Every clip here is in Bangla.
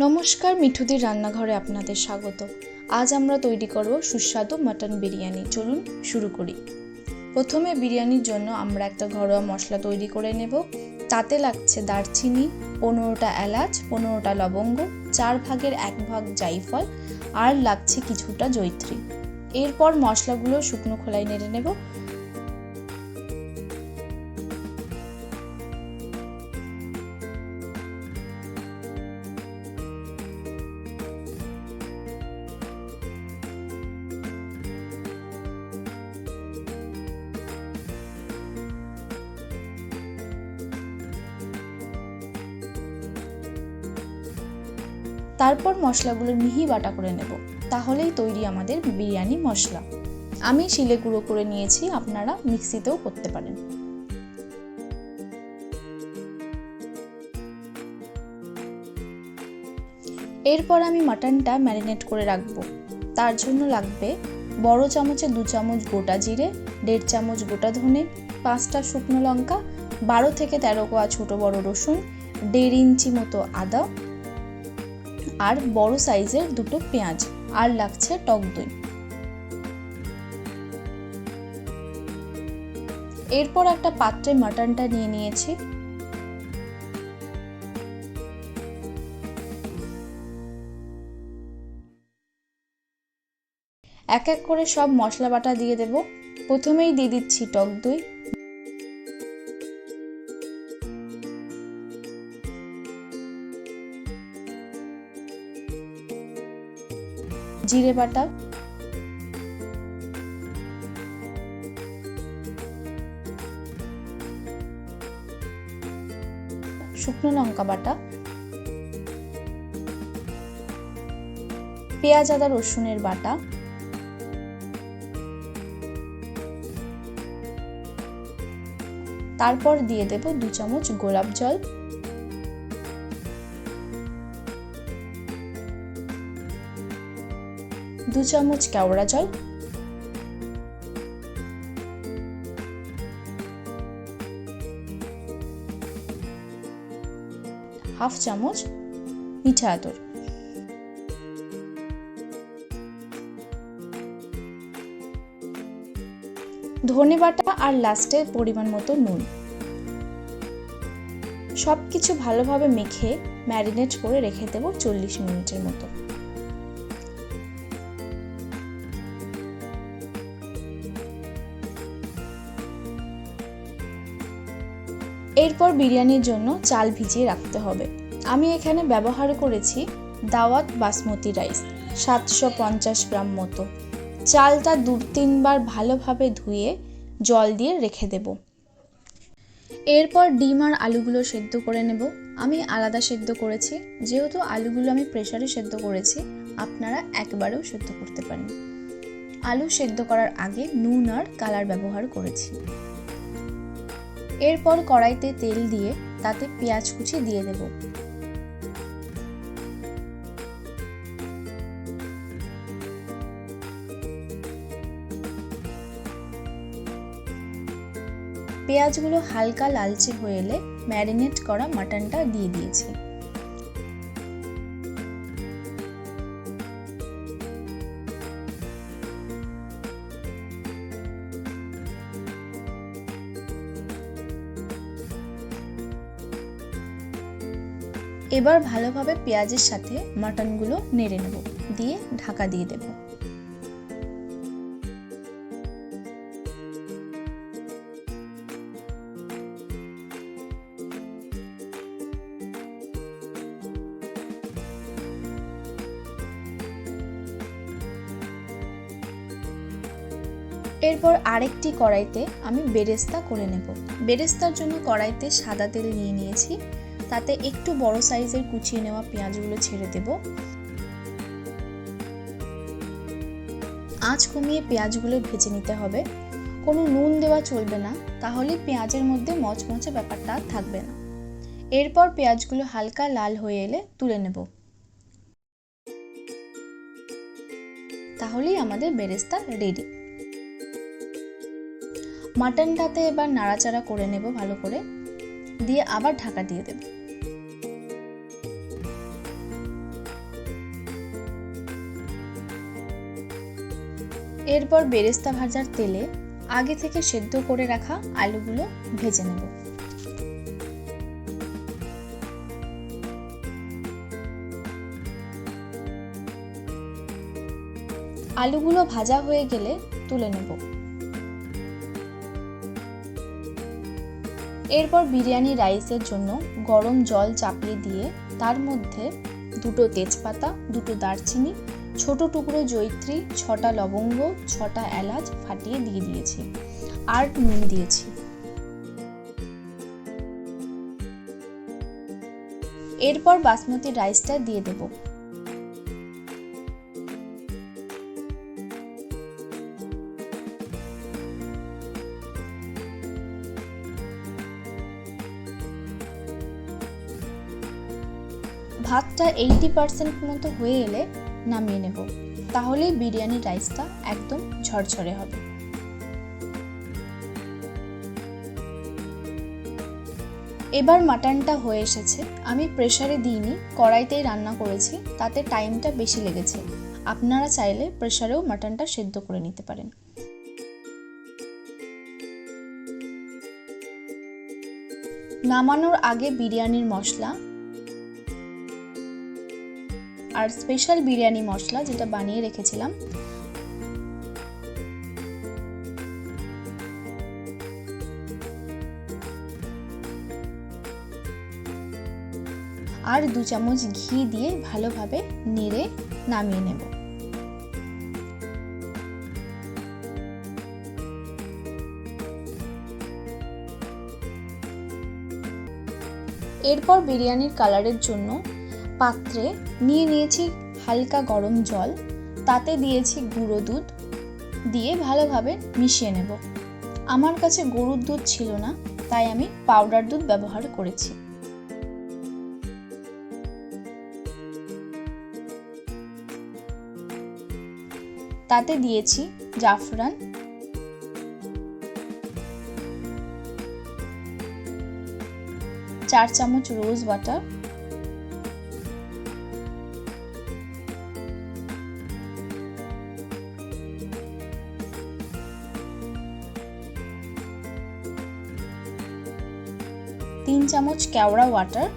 নমস্কার, মিঠুদির রান্নাঘরে আপনাদের স্বাগত। আজ আমরা তৈরি করব সুস্বাদু মাটন বিরিয়ানি। চলুন শুরু করি। প্রথমে বিরিয়ানির জন্য আমরা একটা ঘরোয়া মশলা তৈরি করে নেব। তাতে লাগছে দারচিনি, পনেরোটা এলাচ, পনেরোটা লবঙ্গ, চার ভাগের এক ভাগ জাইফল আর লাগছে কিছুটা জৈত্রী এরপর মশলাগুলো শুকনো খোলায় নেড়ে নেব। তারপর মশলাগুলো মিহি বাটা করে নেব। তাহলেই তৈরি আমাদের বিরিয়ানি মশলা। আমি শিলে গুঁড়ো করে নিয়েছি, আপনারা মিক্সিতেও করতে পারেন। এরপর আমি মাটনটা ম্যারিনেট করে রাখব। তার জন্য লাগবে বড় চামচে দু চামচ গোটা জিরে, দেড় চামচ গোটা ধনে, পাঁচটা শুকনো লঙ্কা, বারো থেকে তেরো কোয়া ছোটো বড় রসুন, দেড় ইঞ্চি মতো আদা আর বড় সাইজের দুটো পেঁয়াজ আর লাগছে টক দই। এরপর একটা পাত্রে মাটনটা নিয়ে নিয়েছি। এক এক করে সব মশলা বাটা দিয়ে দেব। প্রথমেই দিয়ে দিচ্ছি টক দই। জিরে বাটা। শুকনো লঙ্কা বাটা। পেঁয়াজ, আদা, রসুনের বাটা। তারপর দিয়ে দেব দু চামচ গোলাপ জল। দু চামচ কেওড়া জল। হাফ চামচ মিঠা আতর। ধনে বাটা আর লাস্টে পরিমাণ মতো নুন। সব কিছু ভালোভাবে মেখে ম্যারিনেট করে রেখে দেবো চল্লিশ মিনিটের মতো। এরপর বিরিয়ানির জন্য চাল ভিজিয়ে রাখতে হবে। আমি এখানে ব্যবহার করেছি দাওয়াত বাসমতি রাইস, সাতশো পঞ্চাশ গ্রাম মতো। চালটা দু, তিনবার ভালোভাবে ধুয়ে জল দিয়ে রেখে দেব। এরপর ডিম আর আলুগুলো সেদ্ধ করে নেব। আমি আলাদা সেদ্ধ করেছি। যেহেতু আলুগুলো আমি প্রেশারে সেদ্ধ করেছি, আপনারা একবারেও সেদ্ধ করতে পারেন। আলু সেদ্ধ করার আগে নুন আর কালার ব্যবহার করেছি। এরপর কড়াইতে তেল দিয়ে তাতে পেঁয়াজ কুচি দিয়ে দেব। পেঁয়াজগুলো হালকা লালচে হয়ে এলে ম্যারিনেট করা মাটনটা দিয়ে দিয়েছি। এবার ভালোভাবে পেঁয়াজের সাথে মাটনগুলো নেড়ে নেব, দিয়ে ঢাকা দিয়ে দেব। এরপর আরেকটি কড়াইতে আমি বেরেস্তা করে নেব। বেরেস্তার জন্য কড়াইতে সাদা তেল নিয়ে নিয়েছি। তাতে একটু বড় সাইজের কুচিয়ে নেওয়া পেঁয়াজগুলো ছেড়ে দেব। আঁচ কমিয়ে পেঁয়াজগুলো ভেজে নিতে হবে। কোনো নুন দেওয়া চলবে না, তাহলে পেঁয়াজের মধ্যে মচমচে ব্যাপারটা থাকবে না। এরপর পেঁয়াজগুলো হালকা লাল হয়ে এলে তুলে নেব। তাহলেই আমাদের বেরেস্তা রেডি মাটনটাতে এবার নাড়াচাড়া করে নেব ভালো করে। দিয়ে আবার ঢাকা দিয়ে দেব। এরপর বেরেস্তা ভাজার তেলে আগে থেকে সেদ্ধ করে রাখা আলুগুলো ভেজে নেব। আলুগুলো ভাজা হয়ে গেলে তুলে নেব। এরপর বিরিয়ানি রাইসের জন্য গরম জল চাপিয়ে দিয়ে তার মধ্যে দুটো তেজপাতা, দুটো দারচিনি, ছোট টুকরো জৈত্রী ছটা লবঙ্গ, ছটা এলাচ ফাটিয়ে দিয়ে দিয়েছি আর নুন দিয়েছি। এরপর বাসমতি রাইসটা দিয়ে দেব। ভাতটা এইটি পার্সেন্ট মতো হয়ে এলে নামিয়ে নেব। তাহলেই বিরিয়ানি রাইসটা একদম ঝরঝরে হবে। এবার মাটনটা হয়ে এসেছে। আমি প্রেশারে দিইনি, কড়াইতেই রান্না করেছি, তাতে টাইমটা বেশি লেগেছে। আপনারা চাইলে প্রেশারেও মাটনটা সেদ্ধ করে নিতে পারেন। নামানোর আগে বিরিয়ানির মশলা আর স্পেশাল বিরিয়ানি মশলা যেটা বানিয়ে রেখেছিলাম। আর দু চামচ ঘি দিয়ে ভালোভাবে নেড়ে নামিয়ে নেব। এরপর বিরিয়ানির কালারের জন্য পাত্রে নিয়ে নিয়েছি হালকা গরম জল, তাতে দিয়েছি গুঁড়ো দুধ, দিয়ে ভালোভাবে মিশিয়ে নেব। আমার কাছে গরুর দুধ ছিল না, তাই আমি পাউডার দুধ ব্যবহার করেছি। তাতে দিয়েছি জাফরান। চার চামচ রোজ বাটার চামচ কেওড়া ওয়াটার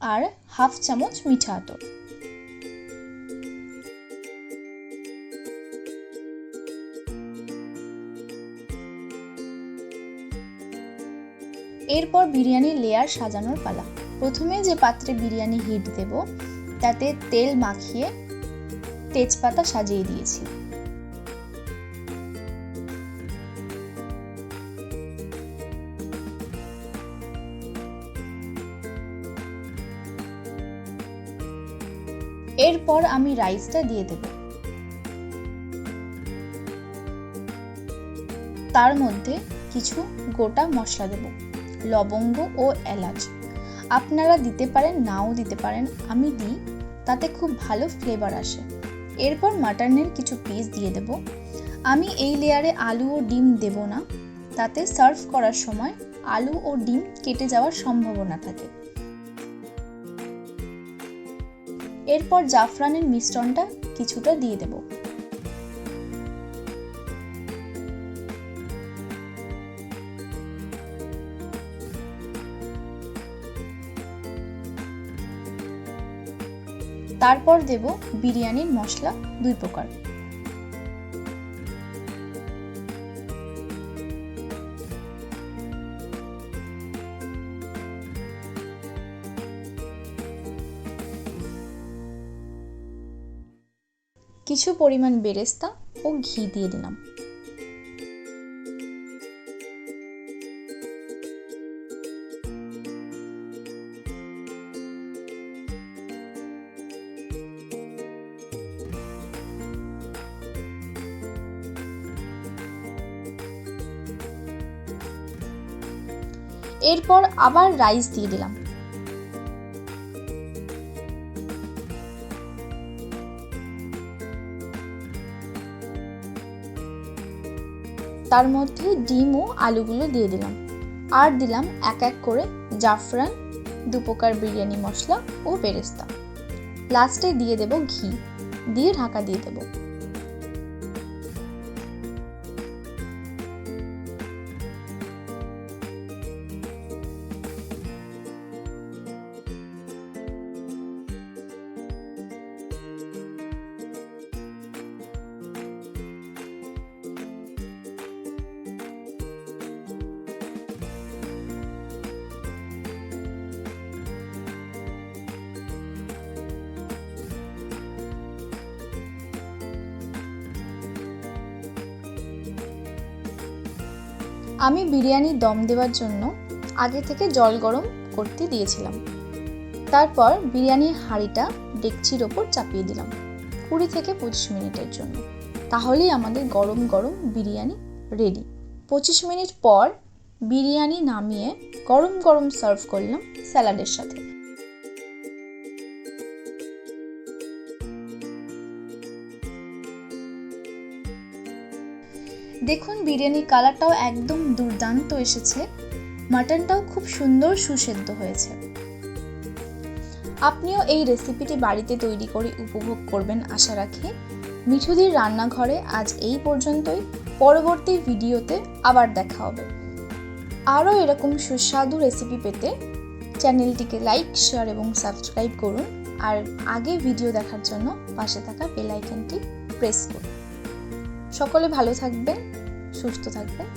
আর হাফ চামচ মিঠা আতর। এরপর বিরিয়ানির লেয়ার সাজানোর পালা। প্রথমে যে পাত্রে বিরিয়ানি হিট দেব, তাতে তেল মাখিয়ে তেজপাতা সাজিয়ে দিয়েছি। এরপর আমি রাইসটা দিয়ে দেব। তার মধ্যে কিছু গোটা মশলা দেব, লবঙ্গ ও এলাচ। আপনারা দিতে পারেন, নাও দিতে পারেন, আমি দিই, তাতে খুব ভালো ফ্লেভার আসে। এরপর মাটনের কিছু পিস দিয়ে দেব। আমি এই লেয়ারে আলু ও ডিম দেব না। তাতে সার্ভ করার সময় আলু ও ডিম কেটে যাওয়ার সম্ভাবনা থাকে। এরপর জাফরানের মিশ্রণটা কিছুটা দিয়ে দেব। তারপর দেব বিরিয়ানির মশলা দুই প্রকার। কিছু পরিমাণ বেরেস্তা ও ঘি দিয়ে দিলাম। এরপর আবার রাইস দিয়ে দিলাম। তার মধ্যে ডিম ও আলুগুলো দিয়ে দিলাম। আর দিলাম এক এক করে জাফরান দু প্রকার বিরিয়ানি মশলা ও বেরেস্তা। লাস্টে দিয়ে দেব ঘি। দিয়ে ঢাকা দিয়ে দেব। আমি বিরিয়ানি দম দেওয়ার জন্য আগে থেকে জল গরম করতে দিয়েছিলাম। তারপর বিরিয়ানির হাঁড়িটা ডেকচির ওপর চাপিয়ে দিলাম কুড়ি থেকে পঁচিশ মিনিটের জন্য। তাহলেই আমাদের গরম গরম বিরিয়ানি রেডি পঁচিশ মিনিট পর বিরিয়ানি নামিয়ে গরম গরম সার্ভ করলাম স্যালাডের সাথে। দেখুন, বিরিয়ানির কালারটাও একদম দুর্দান্ত এসেছে। মাটনটাও খুব সুন্দর, সুসেদ্ধ হয়েছে। আপনিও এই রেসিপিটি বাড়িতে তৈরি করে উপভোগ করবেন, আশা রাখি। মিঠুদির রান্নাঘরে আজ এই পর্যন্তই। পরবর্তী ভিডিওতে আবার দেখা হবে। আরও এরকম সুস্বাদু রেসিপি পেতে চ্যানেলটিকে লাইক শেয়ার এবং সাবস্ক্রাইব করুন। আর আগে ভিডিও দেখার জন্য পাশে থাকা বেল আইকনটি প্রেস করুন। সকলে ভালো থাকবেন। সুস্থ থাকবেন